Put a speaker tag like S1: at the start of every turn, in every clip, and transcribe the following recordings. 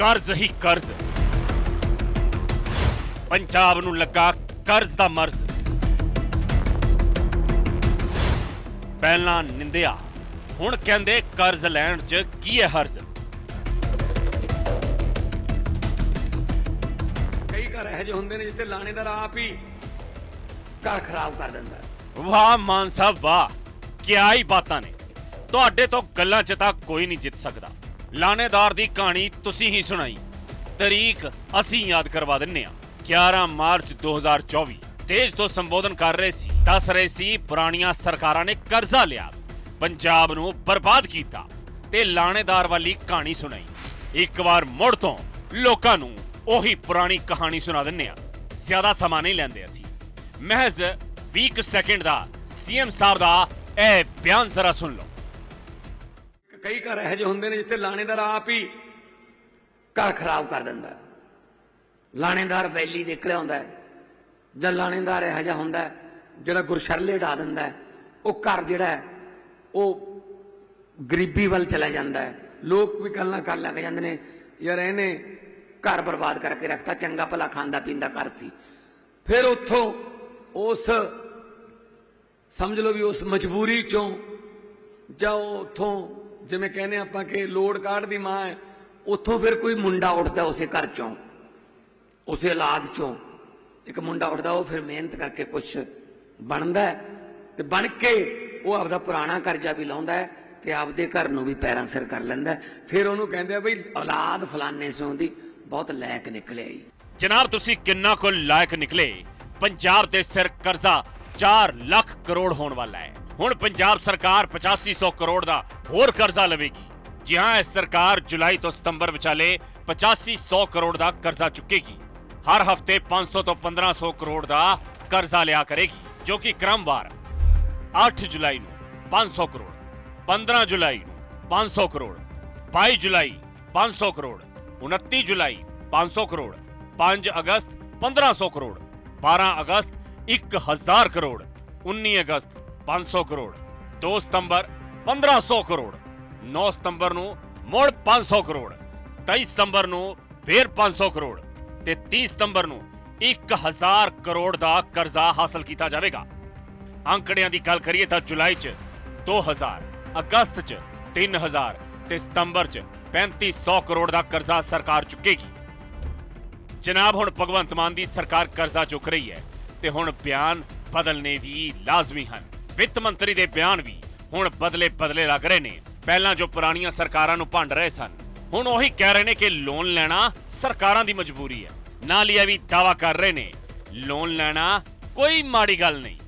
S1: ਕਰਜ਼ ਹੀ ਕਰਜ਼। ਪੰਜਾਬ ਨੂੰ ਲੱਗਾ ਕਰਜ਼ ਦਾ ਮਰਜ਼। ਪਹਿਲਾਂ ਨਿੰਦਿਆ ਹੁਣ ਕਹਿੰਦੇ ਕਰਜ਼ ਲੈਣ 'ਚ ਕੀ ਹੈ ਹਰਜ਼?
S2: ਕਈ ਘਰ ਇਹੋ ਜਿਹੇ ਹੁੰਦੇ ਨੇ ਜਿੱਥੇ ਲਾਣੇਦਾਰ ਆਪ ਹੀ ਘਰ ਖਰਾਬ ਕਰ ਦਿੰਦਾ।
S1: ਵਾਹ ਮਾਨ ਸਾਹਿਬ ਵਾਹ ਕਿਆ ਹੀ ਬਾਤਾਂ ਨੇ। ਤੁਹਾਡੇ ਤੋਂ ਗੱਲਾਂ 'ਚ ਤਾਂ ਕੋਈ ਨਹੀਂ ਜਿੱਤ ਸਕਦਾ। ਲਾਣੇਦਾਰ ਦੀ ਕਹਾਣੀ ਤੁਸੀਂ ਹੀ ਸੁਣਾਈ। ਤਰੀਕ ਅਸੀਂ ਯਾਦ ਕਰਵਾ ਦਿੰਨੇ ਆ। 11 ਮਾਰਚ 2024 ਦੇਸ਼ ਤੋਂ ਸੰਬੋਧਨ ਕਰ ਰਹੇ ਸੀ, ਦੱਸ ਰਹੇ ਸੀ, ਪੁਰਾਣੀਆਂ ਸਰਕਾਰਾਂ ਨੇ ਕਰਜ਼ਾ ਲਿਆ। ਪੰਜਾਬ ਨੂੰ ਬਰਬਾਦ ਕੀਤਾ ਤੇ ਲਾਣੇਦਾਰ ਵਾਲੀ ਕਹਾਣੀ ਸੁਣਾਈ। ਇੱਕ ਵਾਰ ਮੁੜ ਤੋਂ ਲੋਕਾਂ ਨੂੰ ਉਹੀ ਪੁਰਾਣੀ ਕਹਾਣੀ ਸੁਣਾ ਦਿੰਨੇ ਆ। ਜ਼ਿਆਦਾ ਸਮਾਂ ਨਹੀਂ ਲੈਂਦੇ ਅਸੀਂ। ਮਹਿਜ਼ 20 ਸੈਕਿੰਡ ਦਾ ਸੀਐਮ ਸਾਹਿਬ ਦਾ ਇਹ ਬਿਆਨ ਜ਼ਰਾ ਸੁਣ ਲਓ।
S2: ਕਈ ਘਰ ਇਹੋ ਜਿਹੇ ਹੁੰਦੇ ਨੇ ਜਿੱਥੇ ਲਾਣੇਦਾਰ ਆਪ ਹੀ ਘਰ ਖਰਾਬ ਕਰ ਦਿੰਦਾ ਲਾਣੇਦਾਰ ਵੈਲੀ ਨਿਕਲਿਆ ਹੁੰਦਾ ਜਾਂ ਲਾਣੇਦਾਰ ਇਹੋ ਜਿਹਾ ਹੁੰਦਾ ਜਿਹੜਾ ਗੁਰਸ਼ਰਲੇ ਢਾ ਦਿੰਦਾ ਉਹ ਘਰ ਜਿਹੜਾ ਉਹ ਗਰੀਬੀ ਵੱਲ ਚਲਾ ਜਾਂਦਾ ਹੈ। ਲੋਕ ਵੀ ਗੱਲਾਂ ਕਰ ਲੱਗ ਜਾਂਦੇ ਨੇ, ਯਾਰ ਇਹਨੇ ਘਰ ਬਰਬਾਦ ਕਰਕੇ ਰੱਖਤਾ, ਚੰਗਾ ਭਲਾ ਖਾਂਦਾ ਪੀਂਦਾ ਘਰ ਸੀ। ਫਿਰ ਉੱਥੋਂ ਉਸ, ਸਮਝ ਲਓ ਵੀ ਉਸ ਮਜਬੂਰੀ ਚੋਂ ਜਾਂ ਉਹ ਉੱਥੋਂ ਜਿਵੇਂ ਕਹਿੰਦੇ ਆਪਾਂ ਕਿ ਲੋੜ ਕਾਢ ਦੀ ਮਾਂ ਹੈ, ਉੱਥੋਂ ਫਿਰ ਕੋਈ ਮੁੰਡਾ ਉੱਠਦਾ ਉਸੇ ਘਰ ਚੋਂ, ਉਸੇ ਔਲਾਦ ਚੋਂ। ਇੱਕ ਮੁੰਡਾ ਉੱਠਦਾ, ਉਹ ਫਿਰ ਮਿਹਨਤ ਕਰਕੇ ਕੁਝ ਬਣਦਾ ਤੇ ਬਣ ਕੇ ਉਹ ਆਪਦਾ ਪੁਰਾਣਾ ਕਰਜ਼ਾ ਵੀ ਲਾਉਂਦਾ ਹੈ ਤੇ ਆਪਦੇ ਘਰ ਨੂੰ ਵੀ ਪੈਰਾਂ ਸਿਰ ਕਰ ਲੈਂਦਾ ਹੈ। ਫਿਰ ਉਹਨੂੰ ਕਹਿੰਦੇ ਆ ਬਈ, ਔਲਾਦ ਫਲਾਨੇ ਸੋਂ ਦੀ ਬਹੁਤ ਲਾਇਕ ਨਿਕਲਿਆ ਈ
S1: ਜਨਾਬ, ਤੁਸੀਂ ਕਿੰਨਾ ਕੁ ਲਾਇਕ ਨਿਕਲੇ? ਪੰਜਾਬ ਦੇ ਸਿਰ ਕਰਜ਼ਾ 4 ਲੱਖ ਕਰੋੜ ਹੋਣ ਵਾਲਾ ਹੈ। ਹੁਣ ਪੰਜਾਬ ਸਰਕਾਰ 8500 ਕਰੋੜ ਦਾ ਹੋਰ ਕਰਜ਼ਾ ਲਵੇਗੀ। ਜੀ ਹਾਂ ਇਸ ਸਰਕਾਰ ਜੁਲਾਈ ਤੋਂ ਸਤੰਬਰ ਵਿਚਾਲੇ 8500 ਕਰੋੜ ਦਾ ਕਰਜ਼ਾ ਚੁੱਕੇਗੀ। ਹਰ ਹਫ਼ਤੇ 500 ਤੋਂ 1500 ਕਰੋੜ ਦਾ ਕਰਜ਼ਾ ਲਿਆ ਕਰੇਗੀ, ਜੋ ਕਿ ਕ੍ਰਮਵਾਰ। 8 ਜੁਲਾਈ ਨੂੰ 500 ਕਰੋੜ 15 ਜੁਲਾਈ ਨੂੰ 500 ਕਰੋੜ 22 ਜੁਲਾਈ 500 ਕਰੋੜ 29 ਜੁਲਾਈ 500 ਕਰੋੜ 5 ਅਗਸਤ 1500 ਕਰੋੜ 12 ਅਗਸਤ 1000 ਕਰੋੜ 19 ਅਗਸਤ 500 ਕਰੋੜ 2 ਸਤੰਬਰ 1500 ਕਰੋੜ 9 ਸਤੰਬਰ ਨੂੰ ਮੁੜ 500 ਕਰੋੜ 23 ਸਤੰਬਰ ਨੂੰ ਫੇਰ 500 ਕਰੋੜ ਤੇ 30 ਸਤੰਬਰ ਨੂੰ 1000 ਕਰੋੜ ਦਾ ਕਰਜ਼ਾ ਹਾਸਲ ਕੀਤਾ ਜਾਵੇਗਾ। ਅੰਕੜਿਆਂ ਦੀ ਗੱਲ ਕਰੀਏ ਤਾਂ ਜੁਲਾਈ 'ਚ 2000 ਅਗਸਤ 'ਚ 3000 ਤੇ ਸਤੰਬਰ 'ਚ 3500 ਕਰੋੜ ਦਾ ਕਰਜ਼ਾ ਸਰਕਾਰ ਚੁੱਕੇਗੀ। ਜਨਾਬ, ਹੁਣ ਭਗਵੰਤ ਮਾਨ ਦੀ ਸਰਕਾਰ ਕਰਜ਼ਾ ਚੁੱਕ ਰਹੀ ਹੈ। ਤੇ ਹੁਣ ਬਿਆਨ ਬਦਲਨੇ ਵੀ ਲਾਜ਼ਮੀ ਹਨ। ਵਿੱਤ ਮੰਤਰੀ ਦੇ ਬਿਆਨ ਵੀ ਹੁਣ ਬਦਲੇ ਬਦਲੇ ਲੱਗ ਰਹੇ ਨੇ। ਪਹਿਲਾਂ ਜੋ ਪੁਰਾਣੀਆਂ ਸਰਕਾਰਾਂ ਨੂੰ ਭੰਡ ਰਹੇ ਸਨ, ਹੁਣ ਉਹੀ ਕਹਿ ਰਹੇ ਨੇ ਕਿ ਲੋਨ ਲੈਣਾ ਸਰਕਾਰਾਂ ਦੀ ਮਜਬੂਰੀ ਹੈ। ਨਾਲ ਹੀ ਵੀ ਦਾਵਾ ਕਰ ਰਹੇ ਨੇ, ਲੋਨ ਲੈਣਾ ਕੋਈ ਮਾੜੀ ਗੱਲ ਨਹੀਂ।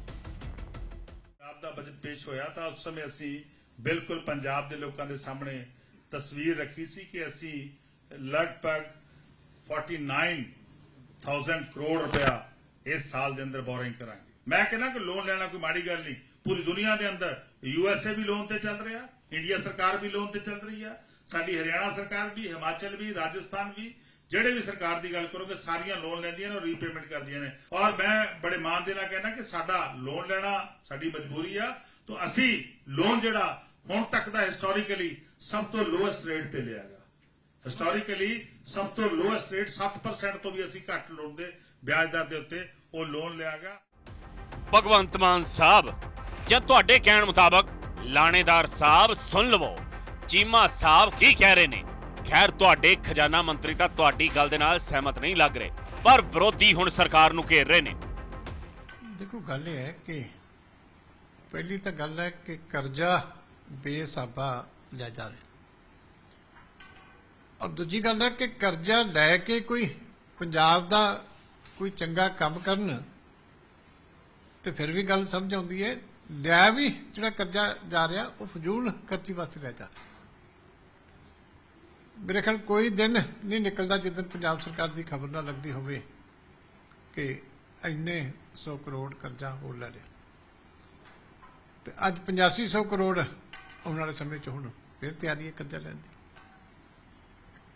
S3: ਪੰਜਾਬ ਦਾ ਬਜਟ ਪੇਸ਼ ਹੋਇਆ ਤਾਂ ਉਸ ਸਮੇਂ ਅਸੀਂ ਬਿਲਕੁਲ ਪੰਜਾਬ ਦੇ ਲੋਕਾਂ ਦੇ ਸਾਹਮਣੇ ਤਸਵੀਰ ਰੱਖੀ ਸੀ ਕਿ ਅਸੀਂ ਲਗਭਗ 49000 ਕਰੋੜ ਰੁਪਇਆ ਇਸ ਸਾਲ ਦੇ ਅੰਦਰ ਬੋਰਿੰਗ ਕਰਾਂਗੇ। ਮੈਂ ਕਹਿੰਦਾ ਕਿ ਲੋਨ ਲੈਣਾ ਕੋਈ ਮਾੜੀ ਗੱਲ ਨਹੀਂ। ਪੂਰੀ ਦੁਨੀਆ ਦੇ ਅੰਦਰ ਯੂਐਸਏ ਵੀ ਲੋਨ ਤੇ ਚੱਲ ਰਿਹਾ ਇੰਡੀਆ ਸਰਕਾਰ ਵੀ ਲੋਨ ਤੇ ਚੱਲ ਰਹੀ ਆ, ਸਾਡੀ ਹਰਿਆਣਾ ਸਰਕਾਰ ਵੀ, ਹਿਮਾਚਲ ਵੀ, ਰਾਜਸਥਾਨ ਵੀ, ਜਿਹੜੇ ਵੀ ਸਰਕਾਰ ਦੀ ਗੱਲ ਕਰੋਗੇ, ਸਾਰੀਆਂ ਲੋਨ ਲੈਂਦੀਆਂ ਨੇ ਔਰ ਰੀਪੇਮੈਂਟ ਕਰਦੀਆਂ ਨੇ। ਔਰ ਮੈਂ ਬੜੇ ਮਾਣ ਦੇ ਨਾਲ ਕਹਿੰਦਾ ਕਿ ਸਾਡਾ ਲੋਨ ਲੈਣਾ ਸਾਡੀ ਮਜਬੂਰੀ ਆ, ਤਾਂ ਅਸੀਂ ਲੋਨ ਜਿਹੜਾ ਹੁਣ ਤੱਕ ਦਾ ਹਿਸਟੋਰੀਕਲੀ ਸਭ ਤੋਂ ਲੋਐਸਟ ਰੇਟ ਤੇ ਲਿਆ ਗਿਆ ਹਿਸਟੋਰੀਕਲੀ ਸਭ ਤੋਂ ਲੋਐਸਟ ਰੇਟ 7% ਤੋਂ ਵੀ ਅਸੀਂ ਘੱਟ ਲੋਨ ਦੇ ਵਿਆਜ ਦਰ ਦੇ ਉੱਤੇ ਉਹ ਲੋਨ ਲਿਆ ਗਿਆ
S1: ਭਗਵੰਤ ਮਾਨ ਸਾਹਿਬ ਜਾਂ ਤੁਹਾਡੇ ਕਹਿਣ ਮੁਤਾਬਕ ਲਾਣੇਦਾਰ ਸਾਹਿਬ ਸੁਣ ਲਵੋ ਚੀਮਾ ਸਾਹਿਬ ਕੀ ਕਹਿ ਰਹੇ ਨੇ? ਖੈਰ ਤੁਹਾਡੇ ਖਜ਼ਾਨਾ ਮੰਤਰੀ ਤਾਂ ਤੁਹਾਡੀ ਗੱਲ ਦੇ ਨਾਲ ਸਹਿਮਤ ਨਹੀਂ ਲੱਗ ਰਹੇ ਪਰ ਵਿਰੋਧੀ ਹੁਣ ਸਰਕਾਰ ਨੂੰ ਘੇਰ ਰਹੇ ਨੇ।
S4: ਦੇਖੋ ਗੱਲ ਇਹ ਹੈ ਕਿ ਪਹਿਲੀ ਤਾਂ ਗੱਲ ਹੈ ਕਿ ਕਰਜ਼ਾ ਬੇਸਾਬਾ ਲਿਆ ਜਾ ਰਿਹਾ। ਔਰ ਦੂਜੀ ਗੱਲ ਹੈ ਕਿ ਕਰਜ਼ਾ ਲੈ ਕੇ ਕੋਈ ਪੰਜਾਬ ਦਾ ਕੋਈ ਚੰਗਾ ਕੰਮ ਕਰਨ ਤੇ ਫਿਰ ਵੀ ਗੱਲ ਸਮਝ ਆਉਂਦੀ ਹੈ। ਲਿਆ ਵੀ ਜਿਹੜਾ ਕਰਜ਼ਾ ਜਾ ਰਿਹਾ, ਉਹ ਫਜ਼ੂਲ ਖਰਚੀ ਵਾਸਤੇ ਲਿਆ ਜਾ। ਰਿਹਾ ਮੇਰੇ ਖਿਆਲ ਕੋਈ ਦਿਨ ਨਹੀਂ ਨਿਕਲਦਾ ਜਿੱਦਨ ਪੰਜਾਬ ਸਰਕਾਰ ਦੀ ਖਬਰ ਨਾ ਲੱਗਦੀ ਹੋਵੇ ਕਿ ਇੰਨੇ 100 ਕਰੋੜ ਕਰਜ਼ਾ ਹੋ ਲੈ ਲਿਆ ਤੇ ਅੱਜ 8500 ਕਰੋੜ ਆਉਣ ਵਾਲੇ ਸਮੇਂ 'ਚ ਹੁਣ ਫਿਰ ਤਿਆਰੀ ਹੈ ਕਰਜ਼ਾ ਲੈਣ ਦੀ।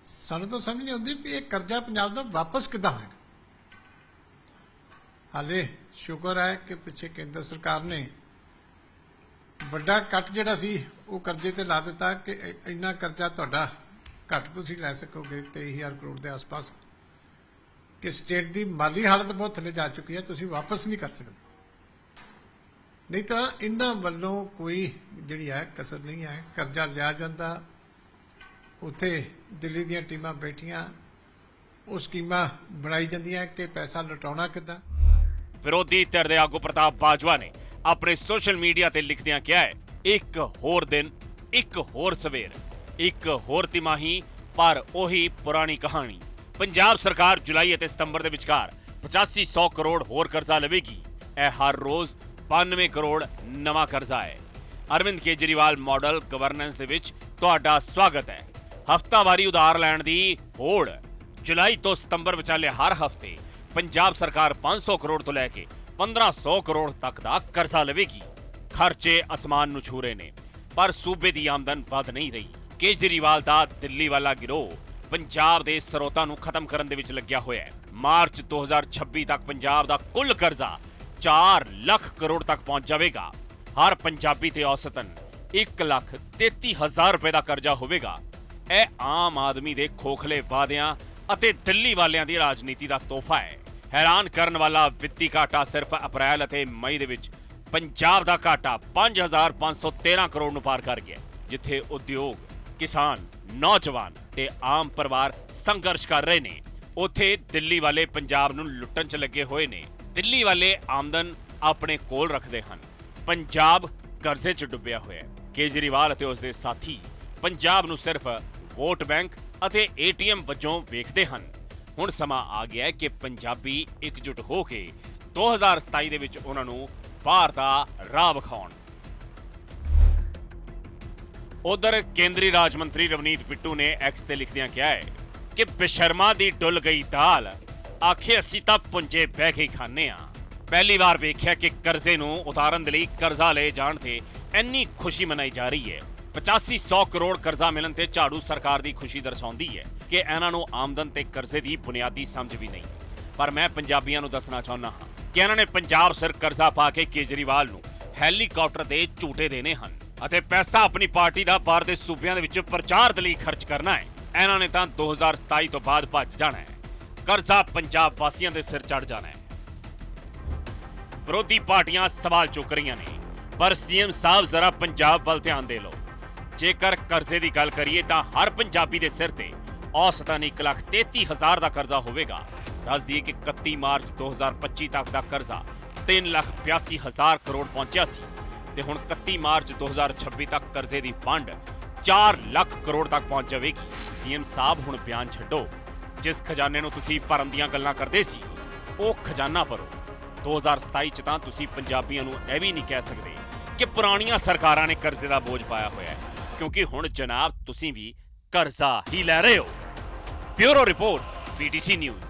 S4: ਸਾਨੂੰ ਤਾਂ ਸਮਝ ਨਹੀਂ ਆਉਂਦੀ ਵੀ ਇਹ ਕਰਜ਼ਾ ਪੰਜਾਬ ਦਾ ਵਾਪਸ ਕਿੱਦਾਂ ਹੋਏਗਾ। ਹਾਲੇ ਸ਼ੁਕਰ ਹੈ ਕਿ ਪਿੱਛੇ ਕੇਂਦਰ ਸਰਕਾਰ ਨੇ ਵੱਡਾ ਕੱਟ ਜਿਹੜਾ ਸੀ, ਉਹ ਕਰਜ਼ੇ ਤੇ ਲਾ ਦਿੱਤਾ ਕਿ ਇੰਨਾ ਕਰਜ਼ਾ ਤੁਹਾਡਾ ਘੱਟ ਤੁਸੀਂ ਲੈ ਸਕੋਗੇ 23000 ਕਰੋੜ ਦੇ ਆਸ-ਪਾਸ। ਕਿ ਸਟੇਟ ਦੀ ਮਾਲੀ ਹਾਲਤ ਬਹੁਤ ਥੱਲੇ ਜਾ ਚੁੱਕੀ ਹੈ, ਤੁਸੀਂ ਵਾਪਸ ਨਹੀਂ ਕਰ ਸਕਦੇ। ਨਹੀਂ ਤਾਂ ਇਹਨਾਂ ਵੱਲੋਂ ਕੋਈ ਜਿਹੜੀ ਹੈ, ਕਸਰ ਨਹੀਂ ਹੈ, ਕਰਜ਼ਾ ਲਿਆ ਜਾਂਦਾ। ਉੱਥੇ ਦਿੱਲੀ ਦੀਆਂ ਟੀਮਾਂ ਬੈਠੀਆਂ, ਉਹ ਸਕੀਮਾਂ ਬਣਾਈ ਜਾਂਦੀਆਂ ਕਿ ਪੈਸਾ ਲਟਾਉਣਾ ਕਿੱਦਾਂ?
S1: ਵਿਰੋਧੀ ਧਿਰ ਦੇ ਆਗੂ ਪ੍ਰਤਾਪ ਬਾਜਵਾ ਨੇ ਆਪਣੇ ਸੋਸ਼ਲ ਮੀਡੀਆ ਤੇ ਲਿਖਦਿਆਂ ਕਿਹਾ ਹੈ, ਇੱਕ ਹੋਰ ਦਿਨ, ਇੱਕ ਹੋਰ ਸਵੇਰ, ਇੱਕ ਹੋਰ ਤਿਮਾਹੀ, ਪਰ ਉਹੀ ਪੁਰਾਣੀ ਕਹਾਣੀ। ਪੰਜਾਬ ਸਰਕਾਰ ਜੁਲਾਈ ਅਤੇ ਸਤੰਬਰ ਦੇ ਵਿਚਕਾਰ 8500 ਕਰੋੜ ਹੋਰ ਕਰਜ਼ਾ ਲਵੇਗੀ। ਇਹ ਹਰ ਰੋਜ਼ 92 ਕਰੋੜ ਨਵਾਂ ਕਰਜ਼ਾ ਹੈ। ਅਰਵਿੰਦ ਕੇਜਰੀਵਾਲ ਮਾਡਲ ਗਵਰਨੈਂਸ ਦੇ ਵਿੱਚ ਤੁਹਾਡਾ ਸਵਾਗਤ ਹੈ। ਹਫਤਾਵਾਰੀ ਉਧਾਰ ਲੈਣ ਦੀ ਹੋੜ ਜੁਲਾਈ ਤੋਂ ਸਤੰਬਰ ਵਿਚਾਲੇ ਹਰ ਹਫ਼ਤੇ ਪੰਜਾਬ ਸਰਕਾਰ 500 ਕਰੋੜ ਤੋਂ ਲੈ ਕੇ 1500 ਕਰੋੜ ਤੱਕ ਦਾ ਕਰਜ਼ਾ ਲਵੇਗੀ। ਖਰਚੇ ਅਸਮਾਨ ਨੂੰ ਛੂ ਰਹੇ ਨੇ, ਪਰ ਸੂਬੇ ਦੀ ਆਮਦਨ ਵੱਧ ਨਹੀਂ ਰਹੀ। ਕੇਜਰੀਵਾਲ ਦਾ ਦਿੱਲੀ ਵਾਲਾ ਗਿਰੋਹ ਪੰਜਾਬ ਦੇ ਸਰੋਤਾਂ ਨੂੰ ਖਤਮ ਕਰਨ ਦੇ ਵਿੱਚ ਲੱਗਿਆ ਹੋਇਆ ਹੈ। ਮਾਰਚ 2026 ਤੱਕ ਪੰਜਾਬ ਦਾ ਕੁੱਲ ਕਰਜ਼ਾ 4 ਲੱਖ ਕਰੋੜ ਤੱਕ ਪਹੁੰਚ ਜਾਵੇਗਾ। ਹਰ ਪੰਜਾਬੀ ਤੇ ਔਸਤਨ 1 ਲੱਖ 33 ਹਜ਼ਾਰ ਰੁਪਏ ਦਾ ਕਰਜ਼ਾ ਹੋਵੇਗਾ। ਇਹ ਆਮ ਆਦਮੀ ਦੇ ਖੋਖਲੇ ਵਾਅਦਿਆਂ ਅਤੇ ਦਿੱਲੀ ਵਾਲਿਆਂ ਦੀ ਰਾਜਨੀਤੀ ਦਾ ਤੋਹਫਾ ਹੈ। ਹੈਰਾਨ ਕਰਨ ਵਾਲਾ ਵਿੱਤੀ ਘਾਟਾ ਸਿਰਫ ਅਪ੍ਰੈਲ ਅਤੇ ਮਈ ਦੇ ਵਿੱਚ ਪੰਜਾਬ ਦਾ ਘਾਟਾ 5513 ਕਰੋੜ ਨੂੰ ਪਾਰ ਕਰ ਗਿਆ, ਜਿੱਥੇ ਉਦਯੋਗ, ਕਿਸਾਨ, ਨੌਜਵਾਨ ਤੇ ਆਮ ਪਰਿਵਾਰ ਸੰਘਰਸ਼ ਕਰ ਰਹੇ ਨੇ। ਉੱਥੇ ਦਿੱਲੀ ਵਾਲੇ ਪੰਜਾਬ ਨੂੰ ਲੁੱਟਣ 'ਚ ਲੱਗੇ ਹੋਏ ਨੇ। ਦਿੱਲੀ ਵਾਲੇ ਆਮਦਨ ਆਪਣੇ ਕੋਲ ਰੱਖਦੇ ਹਨ। ਪੰਜਾਬ ਕਰਜ਼ੇ 'ਚ ਡੁੱਬਿਆ ਹੋਇਆ ਹੈ। ਕੇਜਰੀਵਾਲ ਅਤੇ ਉਸ ਦੇ ਸਾਥੀ ਪੰਜਾਬ ਨੂੰ ਸਿਰਫ ਵੋਟ ਬੈਂਕ ਅਤੇ ਏਟੀਐਮ ਵਜੋਂ ਵੇਖਦੇ ਹਨ। ਹੁਣ ਸਮਾਂ ਆ ਗਿਆ ਹੈ ਕਿ ਪੰਜਾਬੀ ਇਕਜੁੱਟ ਹੋ ਕੇ 2027 ਦੇ ਵਿੱਚ ਉਹਨਾਂ ਨੂੰ ਬਾਹਰ ਦਾ ਰਾਹ ਵਿਖਾਉਣ। ਉਧਰ ਕੇਂਦਰੀ ਰਾਜ ਮੰਤਰੀ ਰਵਨੀਤ ਬਿੱਟੂ ਨੇ ਐਕਸ ਤੇ ਲਿਖਦਿਆਂ ਕਿਹਾ ਹੈ ਕਿ ਬਿਸ਼ਰਮਾ ਦੀ ਡੁੱਲ ਗਈ ਦਾਲ, ਆਖੇ ਅਸੀਂ ਤਾਂ ਪੁੰਜੇ ਬਹਿ ਕੇ ਹੀ ਖਾਂਦੇ ਆ ਪਹਿਲੀ ਵਾਰ ਵੇਖਿਆ ਕਿ ਕਰਜ਼ੇ ਨੂੰ ਉਤਾਰਨ ਦੇ ਲਈ ਕਰਜ਼ਾ ਲਏ ਜਾਣ ਤੇ ਇੰਨੀ ਖੁਸ਼ੀ ਮਨਾਈ ਜਾ ਰਹੀ ਹੈ। 8500 ਕਰੋੜ ਕਰਜ਼ਾ ਮਿਲਣ ਤੇ ਝਾੜੂ ਸਰਕਾਰ ਦੀ ਖੁਸ਼ੀ ਦਰਸਾਉਂਦੀ ਹੈ ਕਿ ਇਹਨਾਂ ਨੂੰ ਆਮਦਨ ਤੇ ਕਰਜ਼ੇ ਦੀ ਬੁਨਿਆਦੀ ਸਮਝ ਵੀ ਨਹੀਂ। ਪਰ ਮੈਂ ਪੰਜਾਬੀਆਂ ਨੂੰ ਦੱਸਣਾ ਚਾਹੁੰਦਾ ਹਾਂ ਕਿ ਇਹਨਾਂ ਨੇ ਪੰਜਾਬ ਸਿਰ ਕਰਜ਼ਾ ਪਾ ਕੇ ਕੇਜਰੀਵਾਲ ਨੂੰ ਹੈਲੀਕਾਪਟਰ ਦੇ ਝੂਟੇ ਦੇਣੇ ਹਨ ਅਤੇ ਪੈਸਾ ਆਪਣੀ ਪਾਰਟੀ ਦਾ ਬਾਹਰ ਦੇ ਸੂਬਿਆਂ ਦੇ ਵਿੱਚ ਪ੍ਰਚਾਰ ਦੇ ਲਈ ਖਰਚ ਕਰਨਾ ਹੈ। ਇਹਨਾਂ ਨੇ ਤਾਂ 2027 ਤੋਂ ਬਾਅਦ ਭੱਜ ਜਾਣਾ ਹੈ। ਕਰਜ਼ਾ ਪੰਜਾਬ ਵਾਸੀਆਂ ਦੇ ਸਿਰ ਚੜ ਜਾਣਾ ਹੈ। ਵਿਰੋਧੀ ਪਾਰਟੀਆਂ ਸਵਾਲ ਚੁੱਕ ਰਹੀਆਂ ਨੇ, ਪਰ ਸੀਐਮ ਸਾਹਿਬ ਜ਼ਰਾ ਪੰਜਾਬ ਵੱਲ ਧਿਆਨ ਦੇ ਲਓ। ਜੇਕਰ ਕਰਜ਼ੇ ਦੀ ਗੱਲ ਕਰੀਏ ਤਾਂ ਹਰ ਪੰਜਾਬੀ ਦੇ ਸਿਰ ਤੇ ਔਸਤਨ 1,33,000 ਦਾ ਕਰਜ਼ਾ ਹੋਵੇਗਾ। ਦੱਸ ਦਈਏ ਕਿ 31 ਮਾਰਚ 2025 ਤੱਕ ਦਾ ਕਰਜ਼ਾ 3,82,000 ਕਰੋੜ ਪਹੁੰਚਿਆ ਸੀ ਤੇ ਹੁਣ 31 ਮਾਰਚ 2026 ਤੱਕ ਕਰਜ਼ੇ ਦੀ ਫੰਡ 4 ਲੱਖ ਕਰੋੜ ਤੱਕ ਪਹੁੰਚ ਜਾਵੇਗੀ। ਸੀਐਮ ਸਾਹਿਬ ਹੁਣ ਬਿਆਨ ਛੱਡੋ। ਜਿਸ ਖਜ਼ਾਨੇ ਨੂੰ ਤੁਸੀਂ ਭਰਨ ਦੀਆਂ ਗੱਲਾਂ ਕਰਦੇ ਸੀ ਉਹ ਖਜ਼ਾਨਾ ਭਰੋ। 2027 ਚ ਤਾਂ ਤੁਸੀਂ ਪੰਜਾਬੀਆਂ ਨੂੰ ਇਹ ਵੀ ਨਹੀਂ ਕਹਿ ਸਕਦੇ ਕਿ ਪੁਰਾਣੀਆਂ ਸਰਕਾਰਾਂ ਨੇ ਕਰਜ਼ੇ ਦਾ ਬੋਝ ਪਾਇਆ ਹੋਇਆ ਹੈ। ਕਿਉਂਕਿ ਹੁਣ ਜਨਾਬ ਤੁਸੀਂ ਵੀ ਕਰਜ਼ਾ ਹੀ ਲੈ ਰਹੇ ਹੋ। Bureau report BTC news.